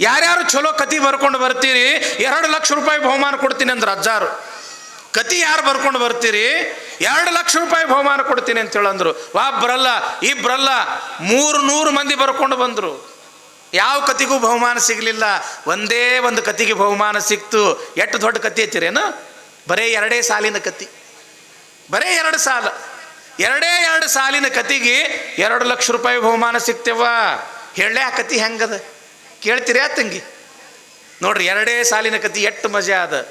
ಯಾರ್ಯಾರು ಚಲೋ ಕತಿ ಬರ್ಕೊಂಡು ಬರ್ತೀರಿ? ಎರಡು ಲಕ್ಷ ರೂಪಾಯಿ ಬಹುಮಾನ ಕೊಡ್ತೀನಿ ಅಂದ್ರೆ ಅಜ್ಜಾರು. ಕತಿ ಯಾರು ಬರ್ಕೊಂಡು ಬರ್ತೀರಿ? ಎರಡು ಲಕ್ಷ ರೂಪಾಯಿ ಬಹುಮಾನ ಕೊಡ್ತೀನಿ ಅಂತ ಹೇಳಂದ್ರು ಒಬ್ಬರಲ್ಲ ಇಬ್ಬರಲ್ಲ ಮೂರು ನೂರು ಮಂದಿ ಬರ್ಕೊಂಡು ಬಂದರು. ಯಾವ ಕತಿಗೂ ಬಹುಮಾನ ಸಿಗಲಿಲ್ಲ. ಒಂದೇ ಒಂದು ಕತಿಗೆ ಬಹುಮಾನ ಸಿಕ್ತು. ಎಷ್ಟು ದೊಡ್ಡ ಕತಿ ಐತಿರೇನು ಬರೇ ಎರಡೇ ಸಾಲಿನ ಕತಿ. ಬರೇ ಎರಡು ಸಾಲ. ಎರಡೇ ಎರಡು ಸಾಲಿನ ಕತಿಗೆ ಎರಡು ಲಕ್ಷ ರೂಪಾಯಿ ಬಹುಮಾನ ಸಿಗ್ತೇವ? ಹೇಳೇ ಆ ಕತಿ ಹೆಂಗದ? ಕೇಳ್ತೀರಾ ತಂಗಿ? ನೋಡ್ರಿ, ಎರಡೇ ಸಾಲಿನ ಕತಿ ಎಷ್ಟು ಮಜಾ ಅದ.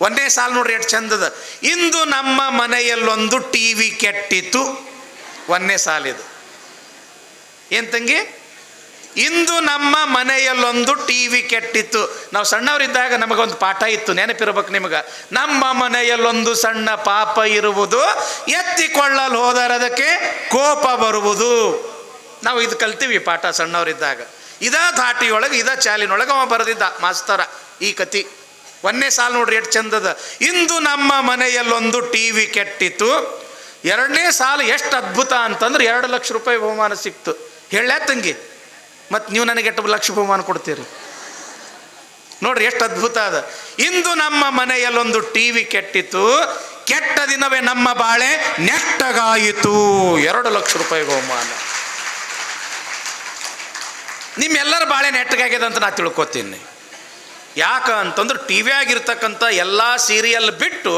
ಒಂದೇ ಸಾಲು ನೋಡ್ರಿ ಎಷ್ಟು ಚಂದದ ಇಂದು ನಮ್ಮ ಮನೆಯಲ್ಲೊಂದು ಟಿ ವಿ ಕೆಟ್ಟಿತ್ತು. ಒಂದನೇ ಸಾಲಿದು ಏನ್ ತಂಗಿ? ಇಂದು ನಮ್ಮ ಮನೆಯಲ್ಲೊಂದು ಟಿ ವಿ ಕೆಟ್ಟಿತ್ತು. ನಾವು ಸಣ್ಣವರಿದ್ದಾಗ ನಮಗೊಂದು ಪಾಠ ಇತ್ತು, ನೆನಪಿರ್ಬೇಕು ನಿಮಗೆ. ನಮ್ಮ ಮನೆಯಲ್ಲೊಂದು ಸಣ್ಣ ಪಾಪ ಇರುವುದು, ಎತ್ತಿಕೊಳ್ಳಲು ಹೋದರೆ ಅದಕ್ಕೆ ಕೋಪ ಬರುವುದು. ನಾವು ಇದು ಕಲ್ತೀವಿ ಪಾಠ ಸಣ್ಣವರಿದ್ದಾಗ. ಇದ ಧಾಟಿಯೊಳಗೆ ಇದ ಚಾಲಿನೊಳಗೆ ಅವ ಬರೆದಿದ್ದ ಮಾಸ್ತರ ಈ ಕತಿ. ಒಂದನೇ ಸಾಲು ನೋಡ್ರಿ ಎಷ್ಟು ಚಂದದ. ಇಂದು ನಮ್ಮ ಮನೆಯಲ್ಲೊಂದು ಟಿ ವಿ ಕೆಟ್ಟಿತ್ತು. ಎರಡನೇ ಸಾಲು ಎಷ್ಟು ಅದ್ಭುತ ಅಂತಂದ್ರೆ ಎರಡು ಲಕ್ಷ ರೂಪಾಯಿ ಬಹುಮಾನ ಸಿಕ್ತು. ಹೇಳ ತಂಗಿ, ಮತ್ತು ನೀವು ನನಗೆ ಎಷ್ಟು ಲಕ್ಷ ಬಹುಮಾನ ಕೊಡ್ತೀರಿ? ನೋಡ್ರಿ ಎಷ್ಟು ಅದ್ಭುತ ಅದ. ಇಂದು ನಮ್ಮ ಮನೆಯಲ್ಲೊಂದು ಟಿ ವಿ ಕೆಟ್ಟಿತ್ತು. ಕೆಟ್ಟ ದಿನವೇ ನಮ್ಮ ಬಾಳೆ ನೆಟ್ಟಗಾಯಿತು. ಎರಡು ಲಕ್ಷ ರೂಪಾಯಿ ಬಹುಮಾನ. ನಿಮ್ಮೆಲ್ಲರ ಬಾಳೆ ನೆಟ್ಟಗಾಗ್ಯದ ಅಂತ ನಾ ತಿಳ್ಕೊತೀನಿ. ಯಾಕ ಅಂತಂದ್ರೆ ಟಿ ಆಗಿರ್ತಕ್ಕಂಥ ಎಲ್ಲ ಸೀರಿಯಲ್ ಬಿಟ್ಟು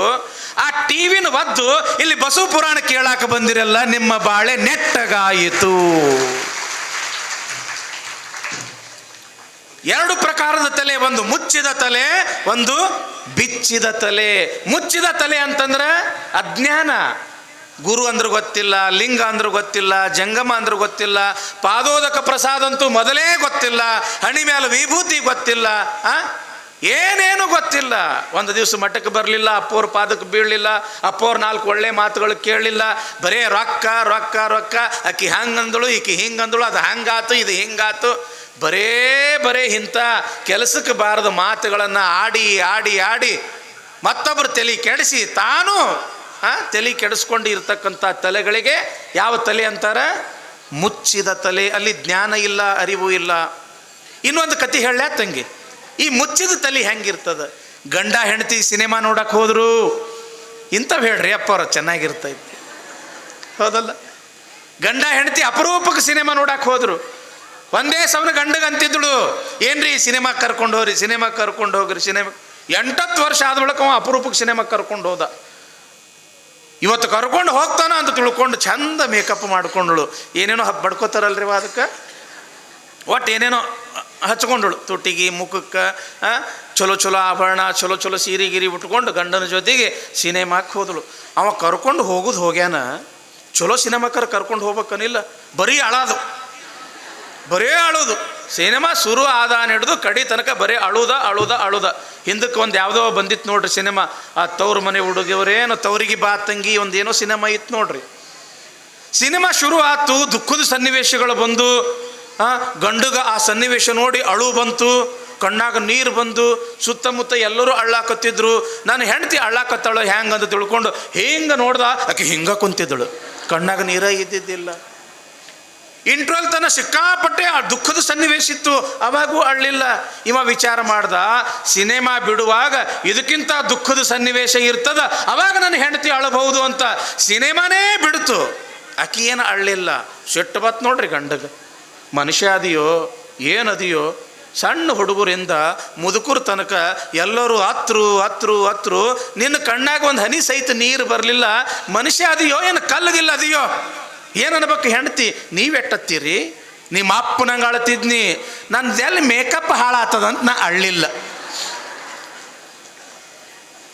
ಆ ಟಿ ವಿನ ಒದ್ದು ಇಲ್ಲಿ ಬಸವ ಪುರಾಣ ಕೇಳಾಕ ಬಂದಿರಲ್ಲ, ನಿಮ್ಮ ಬಾಳೆ ನೆಟ್ಟಗಾಯಿತು. ಎರಡು ಪ್ರಕಾರದ ತಲೆ, ಒಂದು ಮುಚ್ಚಿದ ತಲೆ, ಒಂದು ಬಿಚ್ಚಿದ ತಲೆ. ಮುಚ್ಚಿದ ತಲೆ ಅಂತಂದ್ರೆ ಅಜ್ಞಾನ. ಗುರು ಅಂದ್ರೆ ಗೊತ್ತಿಲ್ಲ, ಲಿಂಗ ಅಂದ್ರೆ ಗೊತ್ತಿಲ್ಲ, ಜಂಗಮ ಅಂದ್ರೆ ಗೊತ್ತಿಲ್ಲ, ಪಾದೋದಕ ಪ್ರಸಾದ ಅಂತೂ ಮೊದಲೇ ಗೊತ್ತಿಲ್ಲ, ಹಣಿ ಮೇಲೆ ವಿಭೂತಿ ಗೊತ್ತಿಲ್ಲ, ಆ? ಏನೇನು ಗೊತ್ತಿಲ್ಲ. ಒಂದು ದಿವಸ ಮಠಕ್ಕೆ ಬರಲಿಲ್ಲ, ಅಪ್ಪೋರ್ ಪಾದಕ್ಕೆ ಬೀಳಲಿಲ್ಲ, ಅಪ್ಪೋರ್ ನಾಲ್ಕು ಒಳ್ಳೆ ಮಾತುಗಳು ಕೇಳಲಿಲ್ಲ, ಬರೇ ರೊಕ್ಕ ರೊಕ್ಕ ರೊಕ್ಕ, ಆಕಿ ಹಂಗಂದಳು, ಈಕಿ ಹಿಂಗಂದಳು, ಅದು ಹಂಗಾತು, ಇದು ಹಿಂಗಾತು. ಬರೇ ಬರೇ ಇಂಥ ಕೆಲಸಕ್ಕೆ ಬಾರದ ಮಾತುಗಳನ್ನು ಆಡಿ ಆಡಿ ಆಡಿ ಮತ್ತೊಬ್ಬರು ತಲೆ ಕೆಡಿಸಿ ತಾನು ತಲೆ ಕೆಡಿಸ್ಕೊಂಡು ಇರ್ತಕ್ಕಂಥ ತಲೆಗಳಿಗೆ ಯಾವ ತಲೆ ಅಂತಾರೆ? ಮುಚ್ಚಿದ ತಲೆ. ಅಲ್ಲಿ ಜ್ಞಾನ ಇಲ್ಲ, ಅರಿವು ಇಲ್ಲ. ಇನ್ನೊಂದು ಕತೆ ಹೇಳ ತಂಗಿ? ಈ ಮುಚ್ಚಿದ ತಲೆ ಹೆಂಗಿರ್ತದ? ಗಂಡ, ಹೆಂಡತಿ ಸಿನಿಮಾ ನೋಡಕ್ಕೆ ಹೋದ್ರು. ಇಂಥವು ಹೇಳ್ರಿ ಅಪ್ಪವ್ರ, ಚೆನ್ನಾಗಿರ್ತೈತಿ. ಹೌದಲ್ಲ? ಗಂಡ, ಹೆಂಡತಿ ಅಪರೂಪಕ್ಕೆ ಸಿನಿಮಾ ನೋಡಕ್ಕೆ ಹೋದ್ರು. ಒಂದೇ ಸವನ ಗಂಡಗಂತಿದ್ದಳು ಏನ್ರಿ ಸಿನಿಮಾ ಕರ್ಕೊಂಡು ಹೋಗ್ರಿ, ಸಿನಿಮಾ ಕರ್ಕೊಂಡು ಹೋಗ್ರಿ, ಸಿನಿಮಾ ಎಂಟತ್ತು ವರ್ಷ ಆದ ಬಳಿಕ ಅವ ಅಪರೂಪಕ್ಕೆ ಸಿನಿಮಾ ಕರ್ಕೊಂಡು ಹೋದ. ಇವತ್ತು ಕರ್ಕೊಂಡು ಹೋಗ್ತಾನ ಅಂತ ತಿಳ್ಕೊಂಡು ಚಂದ ಮೇಕಪ್ ಮಾಡ್ಕೊಂಡಳು. ಏನೇನೋ ಬಡ್ಕೋತಾರಲ್ರಿ ಅದಕ್ಕೆ? ಒಟ್ಟು ಏನೇನೋ ಹಚ್ಕೊಂಡಳು. ತುಟಿಗೆ ಮುಖಕ್ಕೆ ಚಲೋ ಚಲೋ ಆಭರಣ ಚಲೋ ಚಲೋ ಸೀರೆ ಗಿರಿ ಉಟ್ಕೊಂಡು ಗಂಡನ ಜೊತೆಗೆ ಸಿನಿಮಾಕ್ಕೆ ಹೋದಳು. ಅವ ಕರ್ಕೊಂಡು ಹೋಗೋದು ಹೋಗ್ಯಾನ. ಚಲೋ ಸಿನಿಮಾಕರ್ ಕರ್ಕೊಂಡು ಹೋಗ್ಬೇಕನಿಲ್ಲ. ಬರೀ ಅಳೋದು. ಬರೇ ಅಳೋದು. ಸಿನಿಮಾ ಶುರು ಆದ ಹಿಡಿದು ಕಡಿ ತನಕ ಬರೇ ಅಳುದ ಅಳುದ ಅಳುದ. ಹಿಂದಕ್ಕೆ ಒಂದು ಯಾವುದೋ ಬಂದಿತ್ತು ನೋಡ್ರಿ ಸಿನಿಮಾ. ಆ ತವ್ರ ಮನೆ ಹುಡುಗಿಯವರೇನು ತವರಿಗೆ ಬಾ ತಂಗಿ ಒಂದೇನೋ ಸಿನಿಮಾ ಇತ್ತು ನೋಡ್ರಿ. ಸಿನಿಮಾ ಶುರು ಆಯ್ತು ದುಃಖದ ಸನ್ನಿವೇಶಗಳು ಬಂದು ಗಂಡುಗ ಆ ಸನ್ನಿವೇಶ ನೋಡಿ ಅಳು ಬಂತು, ಕಣ್ಣಾಗ ನೀರು ಬಂದು, ಸುತ್ತಮುತ್ತ ಎಲ್ಲರೂ ಅಳ್ಳಾಕತ್ತಿದ್ರು. ನಾನು ಹೆಂಡ್ತಿ ಅಳ್ಳಾಕತ್ತಾಳು ಹ್ಯಾಂಗ ಅಂತ ತಿಳ್ಕೊಂಡು ಹಿಂಗೆ ನೋಡ್ದ, ಆಕೆ ಹಿಂಗೆ ಕುಂತಿದ್ದಳು. ಕಣ್ಣಾಗ ನೀರ ಇದ್ದಿದ್ದಿಲ್ಲ. ಇಂಟ್ರೋಲ್ ತನ ಸಿಕ್ಕಾಪಟ್ಟೆ ಆ ದುಃಖದ ಸನ್ನಿವೇಶ ಇತ್ತು ಅವಾಗೂ ಅಳ್ಳಿಲ್ಲ. ಇವ ವಿಚಾರ ಮಾಡ್ದ, ಸಿನಿಮಾ ಬಿಡುವಾಗ ಇದಕ್ಕಿಂತ ದುಃಖದ ಸನ್ನಿವೇಶ ಇರ್ತದ. ಅವಾಗ ನನ್ನ ಹೆಂಡತಿ ಅಳಬಹುದು ಅಂತ. ಸಿನಿಮಾನೇ ಬಿಡ್ತು. ಆಕಿ ಏನು ಅಳ್ಳಿಲ್ಲ. ಸಿಟ್ಟು ಬತ್ ನೋಡ್ರಿ ಗಂಡಗ. ಮನುಷ್ಯ ಅದಿಯೋ ಏನದಿಯೋ ಸಣ್ಣ ಹುಡುಗರಿಂದ ಮುದುಕರ ತನಕ ಎಲ್ಲರೂ ಹತ್ರು ಹತ್ರು ಹತ್ರು ನಿನ್ನ ಕಣ್ಣಾಗ ಒಂದು ಹನಿ ಸಹಿತ ನೀರು ಬರಲಿಲ್ಲ. ಮನುಷ್ಯ ಅದಿಯೋ, ಏನು ಕಲ್ಲಗಿಲ್ಲ ಅದಿಯೋ. ಏನು ಅನ್ಬೇಕು ಹೆಂಡತಿ? ನೀವೆಟ್ಟತ್ತೀರಿ ನಿಮ್ಮ ಅಪ್ಪ ನಂಗೆ ಅಳತಿದ್ನಿ. ನನ್ನ ಎಲ್ಲಿ ಮೇಕಪ್ ಹಾಳಾತದಂತ ನಾ ಅಳ್ಳಿಲ್ಲ.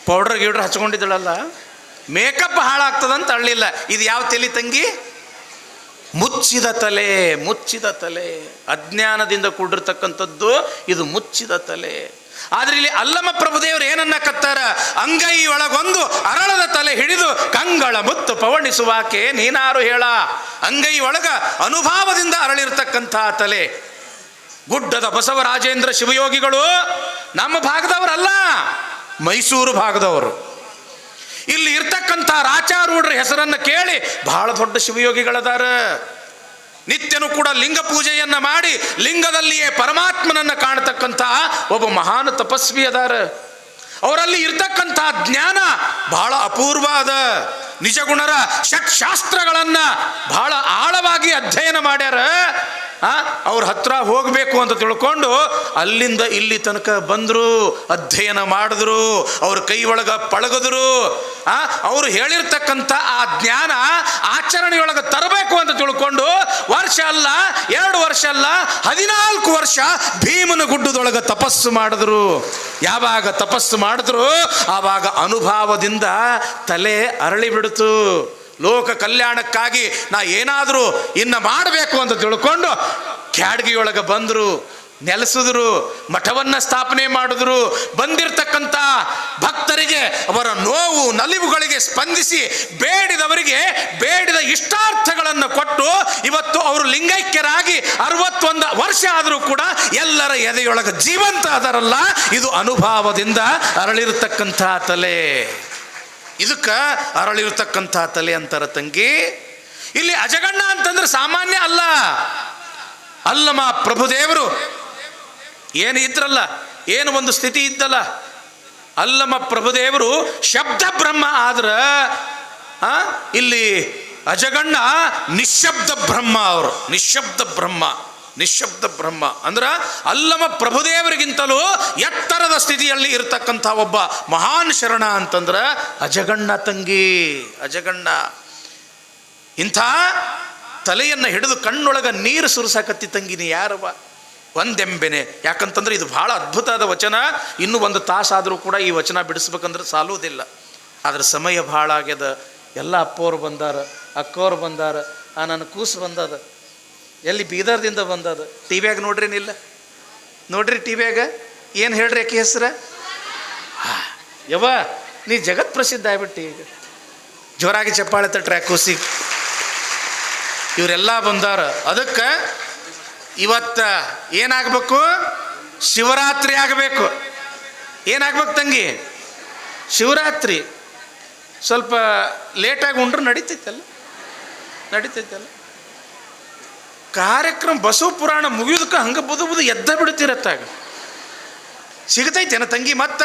ಪೌಡ್ರ್ ಗಿಡ್ರ್ ಹಚ್ಕೊಂಡಿದ್ದಳಲ್ಲ? ಮೇಕಪ್ ಹಾಳಾಗ್ತದಂತ ಅಳ್ಳಿಲ್ಲ. ಇದು ಯಾವ ತಲೆ ತಂಗಿ? ಮುಚ್ಚಿದ ತಲೆ ಮುಚ್ಚಿದ ತಲೆ. ಅಜ್ಞಾನದಿಂದ ಕೂಡಿರ್ತಕ್ಕಂಥದ್ದು ಇದು ಮುಚ್ಚಿದ ತಲೆ. ಆದ್ರೆ ಇಲ್ಲಿ ಅಲ್ಲಮ್ಮ ಪ್ರಭುದೇವರು ಏನನ್ನ ಕತ್ತಾರ? ಅಂಗೈ ಒಳಗೊಂದು ಅರಳದ ತಲೆ ಹಿಡಿದು ಕಂಗಳ ಮುತ್ತು ಪವಣಿಸುವಾಕೆ ನೀನಾರು ಹೇಳ. ಅಂಗೈ ಒಳಗ ಅನುಭಾವದಿಂದ ಅರಳಿರ್ತಕ್ಕಂಥ ತಲೆ. ಗುಡ್ಡದ ಬಸವರಾಜೇಂದ್ರ ಶಿವಯೋಗಿಗಳು ನಮ್ಮ ಭಾಗದವರಲ್ಲ, ಮೈಸೂರು ಭಾಗದವರು. ಇಲ್ಲಿ ಇರ್ತಕ್ಕಂಥ ರಾಚಾರೂಢರ ಹೆಸರನ್ನು ಕೇಳಿ ಬಹಳ ದೊಡ್ಡ ಶಿವಯೋಗಿಗಳದಾರ. ನಿತ್ಯನೂ ಕೂಡ ಲಿಂಗ ಪೂಜೆಯನ್ನು ಮಾಡಿ ಲಿಂಗದಲ್ಲಿಯೇ ಪರಮಾತ್ಮನನ್ನ ಕಾಣತಕ್ಕಂತಹ ಒಬ್ಬ ಮಹಾನ್ ತಪಸ್ವಿ ಅದಾರ. ಅವರಲ್ಲಿ ಇರ್ತಕ್ಕಂತಹ ಜ್ಞಾನ ಬಹಳ ಅಪೂರ್ವ ಅದ. ನಿಜಗುಣರ ಷಟ್ಶಾಸ್ತ್ರಗಳನ್ನ ಬಹಳ ಆಳವಾಗಿ ಅಧ್ಯಯನ ಮಾಡ್ಯಾರ. ಅವ್ರ ಹತ್ರ ಹೋಗಬೇಕು ಅಂತ ತಿಳ್ಕೊಂಡು ಅಲ್ಲಿಂದ ಇಲ್ಲಿ ತನಕ ಬಂದರು, ಅಧ್ಯಯನ ಮಾಡಿದ್ರು, ಅವ್ರ ಕೈ ಒಳಗೆ ಪಳಗದ್ರು ಅವರು ಹೇಳಿರ್ತಕ್ಕಂಥ ಆ ಜ್ಞಾನ ಆಚರಣೆಯೊಳಗೆ ತರಬೇಕು ಅಂತ ತಿಳ್ಕೊಂಡು ವರ್ಷ ಅಲ್ಲ, ಎರಡು ವರ್ಷ ಅಲ್ಲ, ಹದಿನಾಲ್ಕು ವರ್ಷ ಭೀಮನ ಗುಡ್ಡದೊಳಗೆ ತಪಸ್ಸು ಮಾಡಿದ್ರು. ಯಾವಾಗ ತಪಸ್ಸು ಮಾಡಿದ್ರು? ಆವಾಗ ಅನುಭವದಿಂದ ತಲೆ ಅರಳಿ ಬಿಡ್ತು. ಲೋಕ ಕಲ್ಯಾಣಕ್ಕಾಗಿ ನಾ ಏನಾದರೂ ಇನ್ನು ಮಾಡಬೇಕು ಅಂತ ತಿಳ್ಕೊಂಡು ಕ್ಯಾಡ್ಗಿಯೊಳಗೆ ಬಂದರು, ನೆಲೆಸಿದ್ರು, ಮಠವನ್ನು ಸ್ಥಾಪನೆ ಮಾಡಿದ್ರು. ಬಂದಿರತಕ್ಕಂಥ ಭಕ್ತರಿಗೆ ಅವರ ನೋವು ನಲಿವುಗಳಿಗೆ ಸ್ಪಂದಿಸಿ ಬೇಡಿದವರಿಗೆ ಬೇಡಿದ ಇಷ್ಟಾರ್ಥಗಳನ್ನು ಕೊಟ್ಟು ಇವತ್ತು ಅವರು ಲಿಂಗೈಕ್ಯರಾಗಿ ಅರವತ್ತೊಂದು ವರ್ಷ ಆದರೂ ಕೂಡ ಎಲ್ಲರ ಎದೆಯೊಳಗೆ ಜೀವಂತ ಅದರಲ್ಲ. ಇದು ಅನುಭವದಿಂದ ಅರಳಿರತಕ್ಕಂಥ ತಲೆ. ಇದಕ್ಕೆ ಅರಳಿರ್ತಕ್ಕಂಥ ತಲೆ ಅಂತಾರ ತಂಗಿ. ಇಲ್ಲಿ ಅಜಗಣ್ಣ ಅಂತಂದ್ರೆ ಸಾಮಾನ್ಯ ಅಲ್ಲ. ಅಲ್ಲಮ್ಮ ಪ್ರಭುದೇವರು. ಏನು ಇದ್ರಲ್ಲ, ಏನು ಒಂದು ಸ್ಥಿತಿ ಇದ್ದಲ್ಲ. ಅಲ್ಲಮ್ಮ ಪ್ರಭುದೇವರು ಶಬ್ದ ಬ್ರಹ್ಮ ಆದ್ರೆ ಇಲ್ಲಿ ಅಜಗಣ್ಣ ನಿಶಬ್ದ ಬ್ರಹ್ಮ ಅವರು. ನಿಶಬ್ದ ಬ್ರಹ್ಮ ನಿಶಬ್ದ ಬ್ರಹ್ಮ. ಅಂದ್ರ ಅಲ್ಲಮ ಪ್ರಭುದೇವರಿಗಿಂತಲೂ ಎತ್ತರದ ಸ್ಥಿತಿಯಲ್ಲಿ ಇರತಕ್ಕಂಥ ಒಬ್ಬ ಮಹಾನ್ ಶರಣ ಅಂತಂದ್ರ ಅಜಗಣ್ಣ ತಂಗಿ, ಅಜಗಣ್ಣ. ಇಂಥ ತಲೆಯನ್ನು ಹಿಡಿದು ಕಣ್ಣೊಳಗ ನೀರು ಸುರಿಸಾಕತ್ತಿ ತಂಗಿನಿ ಯಾರವ ಒಂದೆಂಬೆನೆ. ಯಾಕಂತಂದ್ರೆ ಇದು ಬಹಳ ಅದ್ಭುತವಾದ ವಚನ. ಇನ್ನೂ ಒಂದು ತಾಸಾದರೂ ಕೂಡ ಈ ವಚನ ಬಿಡಿಸ್ಬೇಕಂದ್ರೆ ಸಾಲುವುದಿಲ್ಲ. ಆದರೆ ಸಮಯ ಭಾಳ ಆಗ್ಯದ. ಎಲ್ಲ ಅಪ್ಪೋರು ಬಂದಾರ, ಅಕ್ಕೋರು ಬಂದಾರ, ಆ ನನ್ನ ಕೂಸು ಬಂದದ. ಎಲ್ಲಿ ಬೀದರ್ದಿಂದ ಬಂದದ. ಟಿ ವ್ಯಾಗ ನೋಡ್ರಿನಿಲ್ಲ ನೋಡ್ರಿ ಟಿ ವ್ಯಾಗ? ಏನು ಹೇಳ್ರಿ ಅಕ್ಕಿ ಹೆಸ್ರ? ಯವಾ ಯವ್ವ, ನೀ ಜಗತ್ ಪ್ರಸಿದ್ಧ ಆಗ್ಬಿಟ್ಟಿ ಈಗ. ಜೋರಾಗಿ ಚಪ್ಪಾಳೆ ತಟ್ರೆ ಕೂಸಿ ಇವರೆಲ್ಲ ಬಂದಾರ. ಅದಕ್ಕೆ ಇವತ್ತ ಏನಾಗಬೇಕು? ಶಿವರಾತ್ರಿ ಆಗಬೇಕು. ಏನಾಗ್ಬೇಕು ತಂಗಿ? ಶಿವರಾತ್ರಿ. ಸ್ವಲ್ಪ ಲೇಟಾಗಿ ಉಂಡ್ರೆ ನಡೀತೈತಲ್ಲ? ನಡೀತೈತಲ್ಲ? ಕಾರ್ಯಕ್ರಮ ಬಸವ ಪುರಾಣ ಮುಗಿಯೋದಕ್ಕೆ ಹಂಗೆ ಬುದು ಬುದು ಎದ್ದ ಬಿಡ್ತಿರತ್ತಾಗ ಸಿಗತೈತೇನ ತಂಗಿ ಮತ್ತ?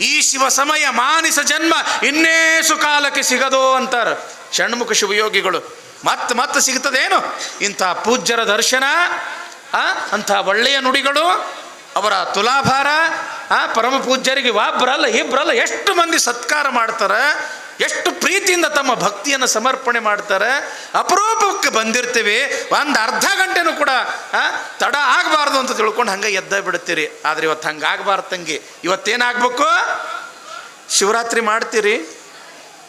ಈ ಶಿವ ಸಮಯ ಮಾನಿಸ ಜನ್ಮ ಇನ್ನೇಸು ಕಾಲಕ್ಕೆ ಸಿಗದೋ ಅಂತಾರ. ಷಣ್ಮುಖ ಶಿವಯೋಗಿಗಳು. ಮತ್ತೆ ಮತ್ತೆ ಸಿಗ್ತದೇನು? ಇಂಥ ಪೂಜ್ಯರ ದರ್ಶನ ಅಂಥ ಒಳ್ಳೆಯ ನುಡಿಗಳು, ಅವರ ತುಲಾಭಾರ, ಆ, ಪರಮ ಪೂಜ್ಯರಿಗೆ ಒಬ್ಬರಲ್ಲ ಇಬ್ಬರಲ್ಲ ಎಷ್ಟು ಮಂದಿ ಸತ್ಕಾರ ಮಾಡ್ತಾರೆ, ಎಷ್ಟು ಪ್ರೀತಿಯಿಂದ ತಮ್ಮ ಭಕ್ತಿಯನ್ನು ಸಮರ್ಪಣೆ ಮಾಡ್ತಾರೆ, ಅಪರೂಪಕ್ಕೆ ಬಂದಿರ್ತೀವಿ, ಒಂದು ಅರ್ಧ ಗಂಟೆನೂ ಕೂಡ ತಡ ಆಗಬಾರ್ದು ಅಂತ ತಿಳ್ಕೊಂಡು ಹಂಗೆ ಎದ್ದ ಬಿಡ್ತೀರಿ. ಆದರೆ ಇವತ್ತು ಹಂಗೆ ಆಗಬಾರ್ದು ತಂಗಿ. ಇವತ್ತೇನಾಗಬೇಕು? ಶಿವರಾತ್ರಿ ಮಾಡ್ತೀರಿ?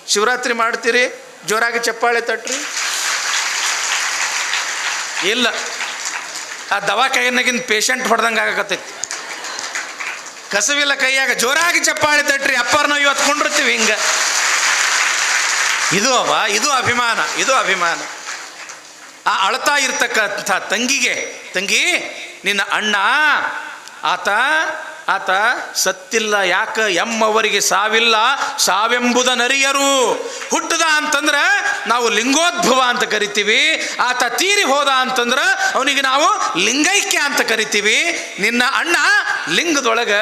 ಶಿವರಾತ್ರಿ ಮಾಡ್ತೀರಿ? ಜೋರಾಗಿ ಚಪ್ಪಾಳೆ ತಟ್ರಿ. ಇಲ್ಲ. ಆ ದವಾಖಾನೆಗಿಂತ ಪೇಷಂಟ್ ಹೊಡೆದಂಗೆ ಆಗಕತ್ತೈತಿ. ಕಸವಿಲ್ಲ ಕೈಯಾಗ ಜೋರಾಗಿ ಚಪ್ಪಾಳೆ ತಟ್ರಿ, ಅಪ್ಪಾರ ನಾವು ಇವತ್ತು ಕೊಂಡಿರ್ತೀವಿ ಹಿಂಗೆ. ಇದು ಅವ, ಇದು ಅಭಿಮಾನ ಇದು ಅಭಿಮಾನ. ಆ ಅಳ್ತಾ ಇರ್ತಕ್ಕಂಥ ತಂಗಿಗೆ, ತಂಗಿ, ನಿನ್ನ ಅಣ್ಣ, ಆತ ಆತ ಸತ್ತಿಲ್ಲ ಯಾಕ? ಎಮ್ಮವರಿಗೆ ಸಾವಿಲ್ಲ, ಸಾವೆಂಬುದ ನರಿಯರು. ಹುಟ್ಟದ ಅಂತಂದ್ರೆ ನಾವು ಲಿಂಗೋದ್ಭವ ಅಂತ ಕರಿತೀವಿ, ಆತ ತೀರಿ ಹೋದ ಅಂತಂದ್ರೆ ಅವನಿಗೆ ನಾವು ಲಿಂಗೈಕ್ಯ ಅಂತ ಕರಿತೀವಿ. ನಿನ್ನ ಅಣ್ಣ ಲಿಂಗದೊಳಗೆ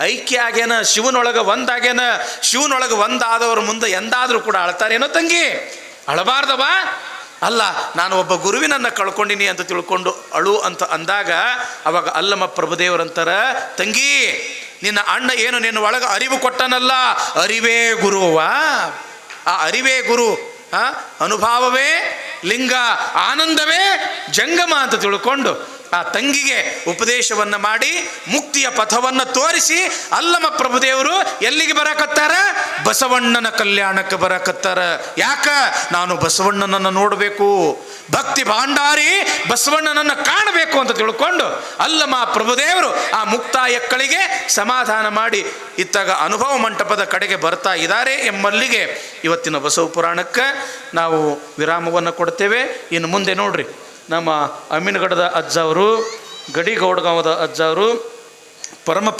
ಐಕ್ಯ ಆಗ್ಯಾನ, ಶಿವನೊಳಗೆ ಒಂದಾಗೇನ ಶಿವನೊಳಗೆ ಒಂದಾದವ್ರ ಮುಂದೆ ಎಂದಾದರೂ ಕೂಡ ಅಳ್ತಾರೇನೋ ತಂಗಿ? ಅಳಬಾರ್ದವ? ಅಲ್ಲ, ನಾನು ಒಬ್ಬ ಗುರುವಿನನ್ನು ಕಳ್ಕೊಂಡಿನಿ ಅಂತ ತಿಳ್ಕೊಂಡು ಅಳು ಅಂತ ಅಂದಾಗ, ಅವಾಗ ಅಲ್ಲಮ್ಮ ಪ್ರಭುದೇವರಂತಾರ ತಂಗಿ, ನಿನ್ನ ಅಣ್ಣ ಏನು ನಿನ್ನ ಒಳಗೆ ಅರಿವು ಕೊಟ್ಟನಲ್ಲ? ಅರಿವೇ ಗುರುವ ಆ ಅರಿವೇ ಗುರು ಅನುಭಾವವೇ, ಲಿಂಗ, ಆನಂದವೇ ಜಂಗಮ ಅಂತ ತಿಳ್ಕೊಂಡು ಆ ತಂಗಿಗೆ ಉಪದೇಶವನ್ನು ಮಾಡಿ, ಮುಕ್ತಿಯ ಪಥವನ್ನು ತೋರಿಸಿ ಅಲ್ಲಮ ಪ್ರಭುದೇವರು ಎಲ್ಲಿಗೆ ಬರಕತ್ತಾರ? ಬಸವಣ್ಣನ ಕಲ್ಯಾಣಕ್ಕೆ ಬರಕತ್ತಾರ. ಯಾಕ? ನಾನು ಬಸವಣ್ಣನನ್ನು ನೋಡಬೇಕು. ಭಕ್ತಿ ಭಾಂಡಾರಿ ಬಸವಣ್ಣನನ್ನು ಕಾಣಬೇಕು ಅಂತ ತಿಳ್ಕೊಂಡು ಅಲ್ಲಮ್ಮ ಪ್ರಭುದೇವರು ಆ ಮುಕ್ತಾಯಕ್ಕಳಿಗೆ ಸಮಾಧಾನ ಮಾಡಿ ಇತ್ತಾಗ ಅನುಭವ ಮಂಟಪದ ಕಡೆಗೆ ಬರ್ತಾ ಇದ್ದಾರೆ ಎಂಬಲ್ಲಿಗೆ ಇವತ್ತಿನ ಬಸವ ಪುರಾಣಕ್ಕೆ ನಾವು ವಿರಾಮವನ್ನು ಕೊಡ್ತೇವೆ. ಇನ್ನು ಮುಂದೆ ನೋಡ್ರಿ. ನಮ್ಮ ಅಮ್ಮಿನಗಡದ ಅಜ್ಜ ಅವರು ಗಡಿಗೌಡಗಾಂವದ ಅಜ್ಜ ಅವರು ಪರಮ